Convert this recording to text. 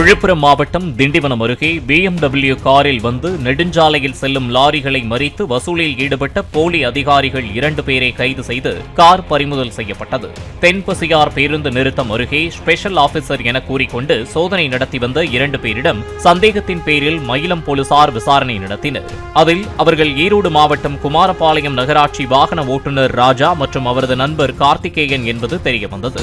விழுப்புரம் மாவட்டம் திண்டிவனம் அருகே பிஎம்டபிள்யூ காரில் வந்து நெடுஞ்சாலையில் செல்லும் லாரிகளை மறித்து வசூலில் ஈடுபட்ட போலி அதிகாரிகள் இரண்டு பேரை கைது செய்து கார் பறிமுதல் செய்யப்பட்டது. தென்பசியார் பேருந்து நிறுத்தம் அருகே ஸ்பெஷல் ஆபீசர் என கூறிக்கொண்டு சோதனை நடத்தி வந்த இரண்டு பேரிடம் சந்தேகத்தின் பேரில் மயிலம் போலீசார் விசாரணை நடத்தினர். அதில் அவர்கள் ஈரோடு மாவட்டம் குமாரபாளையம் நகராட்சி வாகன ஓட்டுநர் ராஜா மற்றும் அவரது நண்பர் கார்த்திகேயன் என்பது தெரியவந்தது.